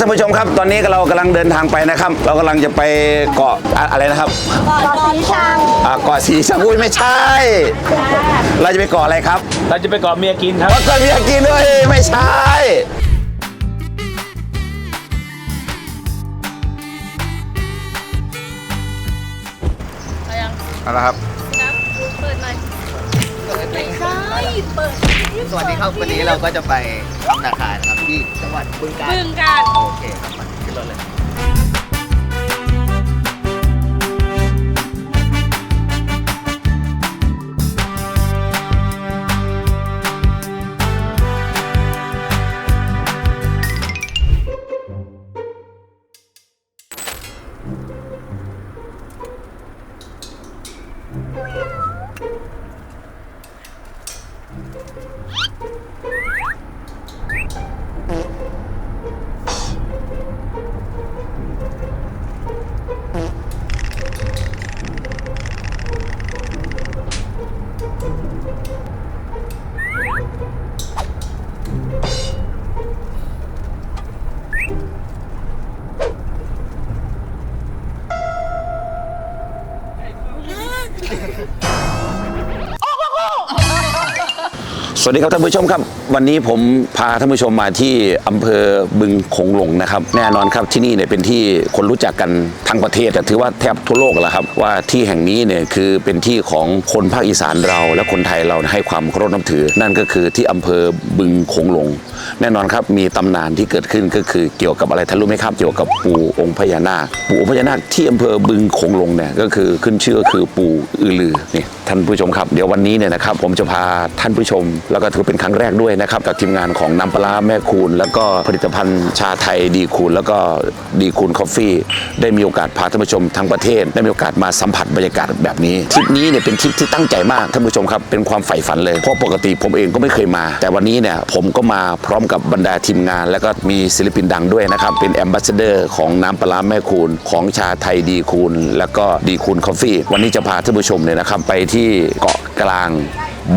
ท่านผู้ชมครับตอนนี้เรากำลังเดินทางไปนะครับ เรากำลังจะไปเกาะอะอะไรนะครับเกาะสีชังอ่าเกาะสีชังอุ้ยไม่ใช่ เราจะไปเกาะอะไรครับเราจะไปเกาะเมียกินครับ เกาะเกาะเมียกินด้วยไม่ใช่ เอาละครับเปิดหน่อย ไม่ใช่เปิดสวัสดีครับวันนี้เราก็จะไปทำนาคานะครับที่จังหวัดบึงกาฬบึงการโอเคครับมาขึ้นรถเลย Mm-hmm. สวัสดีครับท่านผู้ชมครับ วันนี้ผมพาท่านผู้ชมมาที่อำเภอบึงโขงหลงนะครับ แน่นอนครับที่นี่เนี่ยเป็นที่คนรู้จักกันทั้งประเทศแต่ถือว่าแทบทั่วโลกแล้วครับ ว่าที่แห่งนี้เนี่ยคือเป็นที่ของคนภาคอีสานเรา และคนไทยเราให้ความเคารพนับถือ นั่นก็คือที่อำเภอบึงโขงหลง แน่นอนครับมีตำนานที่เกิดขึ้นก็คือเกี่ยวกับอะไรท่านรู้ไหมครับเกี่ยวกับปู่องค์พญานาคปู่องค์พญานาคที่อำเภอบึงโขงหลงเนี่ยก็คือขึ้นชื่อก็คือปู่อือลือนี่ท่านผู้ชมครับ เดี๋ยววันนี้เนี่ยนะครับผมจะพาท่านผู้ชมแล้วก็ถือเป็นครั้งแรกด้วยนะครับกับทีมงานของน้ำปลาร้าแม่คูณ แล้วก็ผลิตภัณฑ์ชาไทยดีคูณ แล้วก็ดีคูณคอฟฟี่ได้มีโอกาสพาท่านผู้ชมทั้งประเทศ ได้มีโอกาสมาสัมผัสบรรยากาศแบบนี้ทริปนี้เนี่ยเป็นทริปที่ตั้งใจมากท่านผู้ชมครับเป็นความใฝ่ฝันเลยเพราะปกติผมเองก็ไม่เคยมา แต่วันนี้เนี่ยผมก็มาพร้อมกับบรรดาทีมงาน แล้วก็มีศิลปินดังด้วยนะครับเป็นแอมบาสเดอร์ของน้ำปลาร้าแม่คูณ ของชาไทยดีคูณ แล้วก็ดีคูณคอฟฟี่วันนี้จะพาท่านผู้ชมเนี่ยนะครับไปที่เกาะกลาง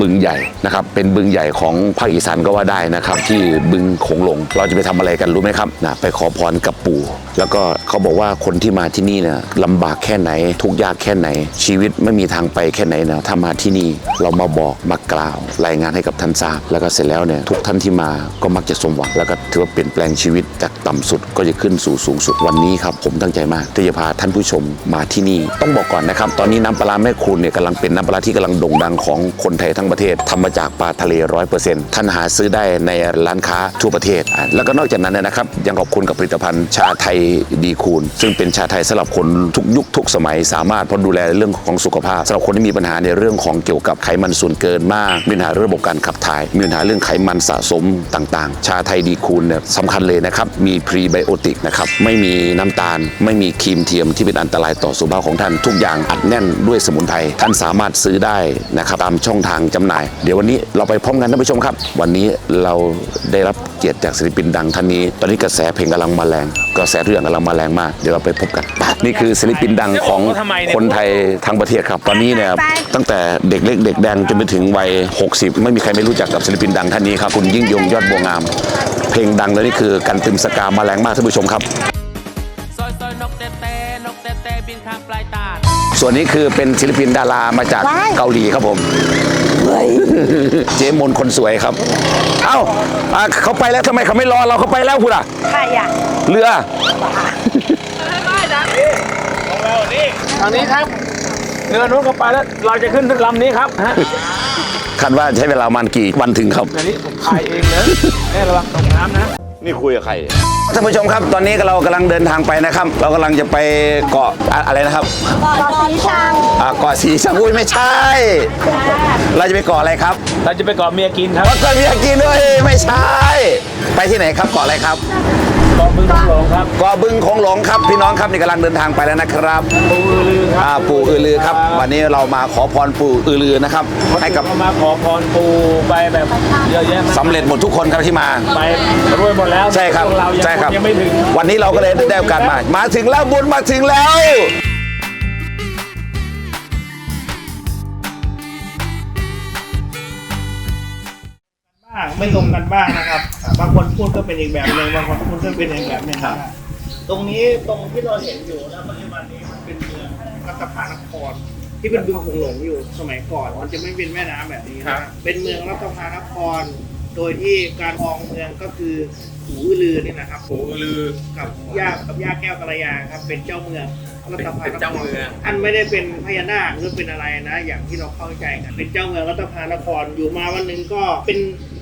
บึงใหญ่นะครับเป็นบึงใหญ่ของภาคอีสานก็ว่าได้นะครับ ที่บึงโขงหลง เราจะไปทำอะไรกันรู้ไหมครับนะไปขอพรกับปู่ แล้วก็เขาบอกว่าคนที่มาที่นี่นี่ยลำบากแค่ไหน ทุกยากแค่ไหน ชีวิตไม่มีทางไปแค่ไหนนะถ้ามาที่นี่เรามาบอกมากล่าว รายงานให้กับท่านทราบ แล้วก็เสร็จแล้วเนี่ยทุกท่านที่มาก็มักจะสมหวังแล้วก็ถือว่าเปลี่ยนแปลงชีวิตจากต่ำสุดก็จะขึ้นสู่สูงสุดวันนี้ครับผมตั้งใจมากที่จะพาท่านผู้ชมมาที่นี่ ต้องบอกก่อนนะครับ ตอนนี้น้ำปลาร้าแม่คุณเนี่ยกำลังเป็นน้ำปลาร้าที่กำลังโด่งดังของคนไทยทั้งประเทศทำมาจากปลาทะเลร้อยเปอร์เซ็นต์ท่านหาซื้อได้ในร้านค้าทั่วประเทศ แล้วก็นอกจากนั้นนะครับยังขอบคุณกับผลิตภัณฑ์ชาไทยดีคูณ ซึ่งเป็นชาไทยสำหรับคนทุกยุคทุกสมัยสามารถพอดูแลเรื่องของสุขภาพสำหรับคนที่มีปัญหาในเรื่องของเกี่ยวกับไขมันส่วนเกินมาก มีปัญหาเรื่องระบบการขับถ่าย มีปัญหาเรื่องไขมันสะสมต่างๆ ชาไทยดีคูณเนี่ยสำคัญเลยนะครับ มีพรีไบโอติกนะครับ ไม่มีน้ำตาล ไม่มีครีมเทียมที่เป็นอันตรายต่อสุขภาพของท่าน ทุกอย่างอัดแน่นด้วยสมุนไพร ท่านสามารถซื้อได้นะครับตามช่องทางจำหน่าย เดี๋ยววันนี้เราไปพร้อมกันท่านผู้ชมครับ วันนี้เราได้รับเกียรติจากศิลปินดังท่านนี้ ตอนนี้กระแสเพลงกำลังมาแรงกระแสเรื่องกำลังมาแรงมาก เดี๋ยวเราไปพบกันไปนี่คือศิลปินดังของคนไทยทั้งประเทศครับ ตอนนี้เนี่ยตั้งแต่เด็กเล็กเด็กแดงจนไปถึงวัย 60 ไม่มีใครไม่รู้จักกับศิลปินดังท่านนี้ครับคุณยิ่งยงยอดบัวงาม เพลงดังแล้วนี่คือกันตึมสกามาแรงมากท่านผู้ชมครับซอยซอยนกเต้เต้นกเต้เต้บินข้ามปลายตาดส่วนนี้คือเป็นศิลปินดารามาจากเกาหลีครับผม เจมนคนสวยครับ เอ้าอะเขาไปแล้วทำไมเขาไม่รอเราเขาไปแล้วคุณอะ ใครอะเรือ ทางนี้ครับเรือนู้นเข้าไปแล้ว เราจะขึ้นลำนี้ครับฮะคาดว่าใช้เวลาประมันกี่วันถึงครับ อันนี้ผมพายเองเลยแม่ระวังตกน้ำนะ นี่คุยกับใคร ท่านผู้ชมครับ ตอนนี้เรากำลังเดินทางไปนะครับ เรากำลังจะไปเกาะอะอะไรนะครับเกาะสีชังอ่าเกาะสีชังอุ้ยไม่ใช่ เราจะไปเกาะอะไรครับเราจะไปเกาะเมียกินครับ เกาะเมียกินด้วยไม่ใช่ ไปที่ไหนครับเกาะอะไรครับเกาะบึงหลงครับเกาะบึงโขงหลงครับ พี่น้องครับนี่กำลังเดินทางไปแล้วนะครับ ปูลือครัอ่าปู่อือลือครับ วันนี้เรามาขอพรปู่อือลือนะครับ ให้กับเรามาขอพรปูไปแบบเยอะแยะมากสำเร็จหมดทุกคนครับที่มาไปรวยหมดแล้วใช่ครับพวกเรายังใช่ครับยังไม่ถึงวันนี้เราก็เลยได้โอกาสมา มาถึงแล้วบุญมาถึงแล้ว ไม่ตรงกันบ้างนะครับ บางคนพูดก็เป็นอีกแบบหนึ่งบางคนพูดก็เป็นอีกแบบหนึ่งนะครับ ตรงนี้ตรงที่เราเห็นอยู่นะปัจจุบันนี้มันเป็นเมืองรัตภานครที่เป็นบึงคงหลงอยู่สมัยก่อน มันจะไม่เป็นแม่น้ำแบบนี้นะเป็นเมืองรัตภานคร โดยที่การครองเมืองก็คือหูอือลือนี่นะครับหูอือลือกับย่ากับย่าแก้วกัลยาครับ เป็นเจ้าเมืองรัตภานครเป็นเจ้าเมืองท่านไม่ได้เป็นพญานาคหรือเป็นอะไรนะ อย่างที่เราเข้าใจกันเป็นเจ้าเมืองรัตภานครอยู่มาวันหนึ่งก็เป็น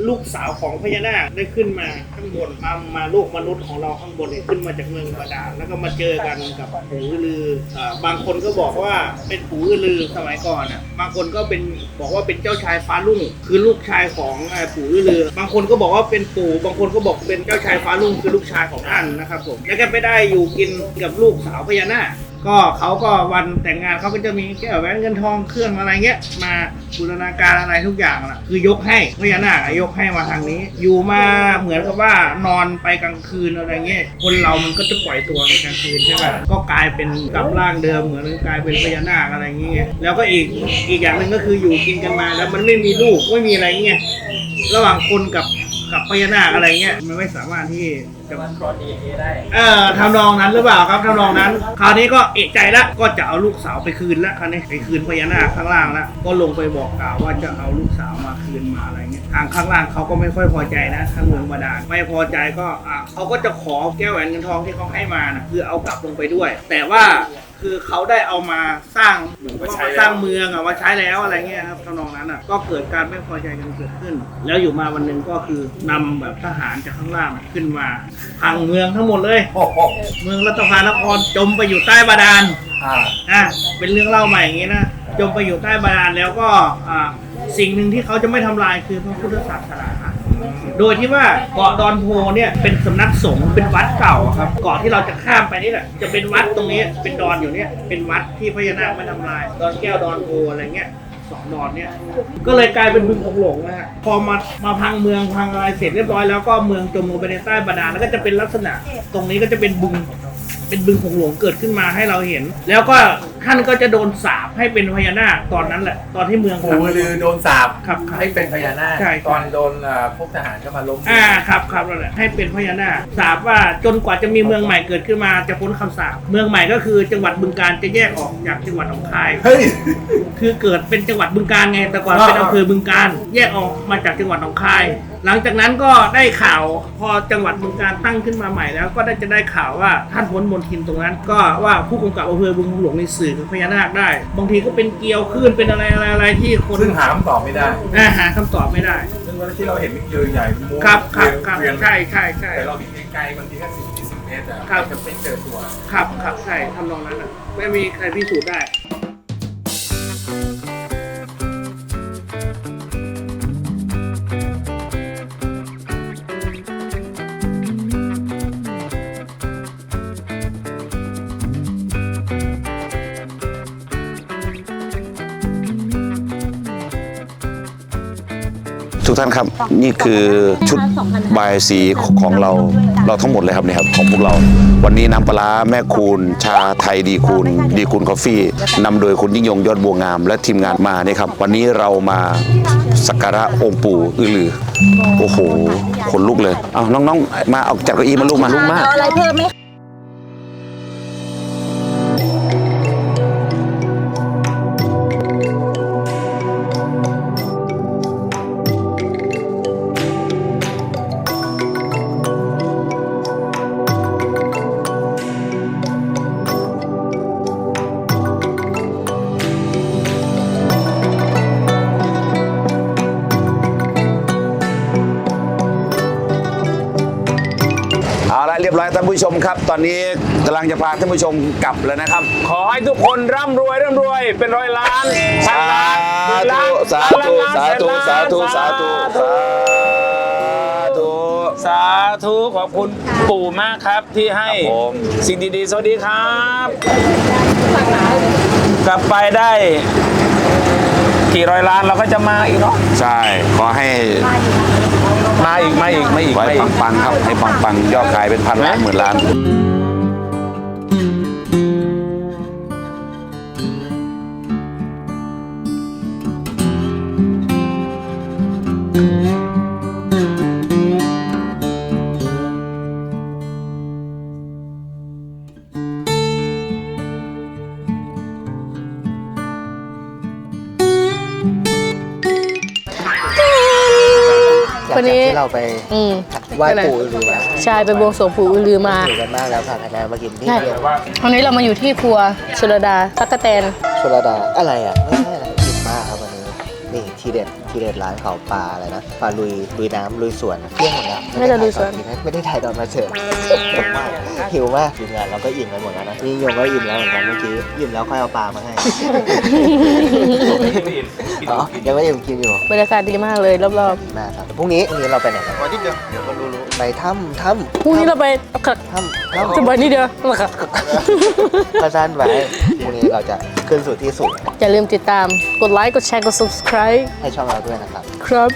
ลูกสาวของพญานาคได้ขึ้นมาข้างบนมามาลูกมนุษย์ของเราข้างบนเนี่ยขึ้นมาจากเมืองบาดาลแล้วก็มาเจอกันกับปู่อือลืออ่าบางคนก็บอกว่าเป็นปู่อือลือสมัยก่อนอะบางคนก็เป็นบอกว่าเป็นเจ้าชายฟ้ารุ่ง คือลูกชายของอ่าปู่อือลือ บางคนก็บอกว่าเป็นปู่ บางคนก็บอกเป็นเจ้าชายฟ้ารุ่งคือลูกชายของท่านนะครับผมแล้วก็ไม่ได้อยู่กินกับลูกสาวพญานาค ก็เขาก็วันแต่งงานเขาก็จะมีแก้วแหวนเงินทองเครื่องอะไรเงี้ย มาบูรณาการอะไรทุกอย่างน่ะ คือยกให้พญานาคอะยกให้มาทางนี้ อยู่มาเหมือนกับว่านอนไปกลางคืนอะไรเงี้ยคนเรามันก็จะปล่อยตัวในกลางคืนใช่ไหมก็กลายเป็นกลับร่างเดิมเหมือนกลายเป็นพญานาคอะไรเงี้ยแล้วก็อีกอีกอย่างหนึ่งก็คืออยู่กินกันมาแล้วมันไม่มีลูกไม่มีอะไรเงี้ยระหว่างคนกับกับพญานาคอะไรเงี้ยมันไม่สามารถที่ จะเออทำนองนั้นหรือเปล่าครับทำนองนั้น คราวนี้ก็เอกใจละก็จะเอาลูกสาวไปคืนละคราวนี้ไปคืนพญานาคข้างล่างละก็ลงไปบอกกล่าวว่าจะเอาลูกสาวมาคืนมาอะไรเงี้ยทางข้างล่างเขาก็ไม่ค่อยพอใจนะทางเมืองบาดาลไม่พอใจก็อะเขาก็จะขอแก้วแหวนเงินทองที่เขาให้มานะคือเอากลับลงไปด้วย แต่ว่า คือเขาได้เอามาสร้างเหมือนกับว่ามาสร้างเมืองอะมาใช้แล้วอะไรเงี้ยครับทำนองนั้นอะก็เกิดการไม่พอใจกันเกิดขึ้น แล้วอยู่มาวันหนึ่งก็คือนำแบบทหารจากข้างล่างขึ้นมาพังเมืองทั้งหมดเลยเมืองรัตภานครจมไปอยู่ใต้บาดาล อะเป็นเรื่องเล่าใหม่อย่างงี้นะจมไปอยู่ใต้บาดาลแล้วก็อ่าสิ่งหนึ่งที่เขาจะไม่ทำลายคือพระพุทธศาสนา โดยที่ว่าเกาะดอนโพเนี่ยเป็นสำนักสงฆ์เป็นวัดเก่าอะครับเกาะที่เราจะข้ามไปนี่แหละจะเป็นวัดตรงนี้เป็นดอนอยู่เนี่ยเป็นวัดที่พญานาคไม่ทำลาย ดอนแก้วดอนโพอะไรเงี้ยสองดอนเนี่ย ก็เลยกลายเป็นบึงคงหลงนะฮะพอมามาพังเมืองพังอะไรเสร็จเรียบร้อยแล้วก็เมืองจมลงไปในใต้บาดาลแล้วก็จะเป็นลักษณะ ตรงนี้ก็จะเป็นบึงเป็นบึงคงหลวงเกิดขึ้นมาให้เราเห็น แล้วก็ ท่านก็จะโดนสาปให้เป็นพญานาคตอนนั้นแหละ ตอนที่เมืองปู่พังลือโดนสาบครับครับ ให้เป็นพญานาคใช่ ตอนโดนเอ่อพวกทหารก็มาล้มอ่าครับครับนั่นแหละให้เป็นพญานาคสาบว่าจนกว่าจะมีเมืองใหม่เกิดขึ้นมาจะพ้นคำสาปเมืองใหม่ก็คือจังหวัดบึงการจะแยกออกจากจังหวัดหนองคาย เฮ้ย คือเกิดเป็นจังหวัดบึงการไงแต่ก่อนอ่าเป็นอำเภอบึงการ แยกออกมาจากจังหวัดหนองคาย หลังจากนั้นก็ได้ข่าวพอจังหวัดบึงการตั้งขึ้นมาใหม่แล้ว ก็ได้จะได้ข่าวว่าท่านพ้นมนทินตรงนั้น ก็ว่าผู้กำกับอำเภอบึงหลวงในสื่อกับพญานาคได้ บางทีก็เป็นเกลียวคลื่นเป็นอะไรอะไรอะไรที่คนซึ่งหาคำตอบไม่ได้อ่าหาคำตอบไม่ได้ ซึ่งวันที่เราเห็นเป็นเกลียวใหญ่เป็นม้วนครับครับครับเรียงใช่ใช่ใช่ แต่เราเห็นไกลๆบางทีแค่สิบยี่สิบเมตรอะครับ จะไม่เจอตัว ครับครับใช่ทำนองนั้นอะ ไม่มีใครพิสูจน์ได้ ทุกท่านครับนี่คือชุดบายสีของเราเราทั้งหมดเลยครับเนี่ยครับของพวกเรา วันนี้น้ำปลาร้าแม่คูณ ชาไทยดีคูณ ดีคูณกาแฟนำโดยคุณยิ่งยงยอดบัวงาม และทีมงานมานี่ครับ วันนี้เรามาสักการะองค์ปู่อือลือโอ้โหขนลุกเลยเอาน้องๆ มาเอาจัดเก้าอี้มาลูกมาลูกมาเอาอะไรเพิ่มไหม เอาละเรียบร้อยท่านผู้ชมครับ ตอนนี้กำลังจะพาท่านผู้ชมกลับแล้วนะครับ ขอให้ทุกคนร่ำรวยร่ำรวยเป็นร้อยล้านพันล้านหมื่นล้านสาล้านธุล้านสาธุแสนล้นสาธุ สาธุ สาธุ สาธุขอบคุณปู่มากครับที่ให้ครับผม สิ่งดีๆ สวัสดีครับ กลับไปได้ กี่ร้อยล้านเราก็จะมาอีกเนาะ ใช่ ขอให้ มาอีกมาอีกมาอีกขอมาให้อีก ปังๆครับให้ปังๆยอดขายเป็นพันล้านหมื่นล้าน จากวันนี้ ที่เราไปอืมไหว้ปู่อือรือมาใช่ไปบวงสรวงปู่อือรือมา อยู่กันมากแล้วพาคณะมากินที่ใช่ เดียววันนี้เรามาอยู่ที่ครัวชลดาตั๊กแตน ชลดาอะไรอะไม่ใช่อะไรอิ่มมากครับวันนี้นี่ทีเด็ด ทีเด็ดร้านเขาปลาอะไรนะปลาลุยลุยน้ำลุยสวนเที่ยงหมดแล้วไม่ได้ลุยสวนไม่ได้ถ่ายตอนมาเสิร์ฟหิวมากทีมงานเราก็อิ่มไปหมดแล้วนะนี่โยงก็อิ่มแล้วเหมือนกันเมื่อกี้อิ่มแล้วค่อยเอาปลามาให้อ๋อยังไม่อิ่มกินอยู่บรรยากาศดีมากเลยรอบมากครับพรุ่งนี้พรุ่งนี้เราไปไหนกันวันนี้เดียวเดี๋ยวก็รู้ไปถ้ำถ้ๆพรุ่งนี้เราไปขัดำถ้ำถ้ำจะไปนี่เดียวขัดก็สั้นไว้ พรุ่งนี้เราจะขึ้นสู่ที่สูงอย่าลืมติดตาม กดไลค์ กดแชร์ กด subscribe ให้ช่องเราด้วยนะครับ ครับ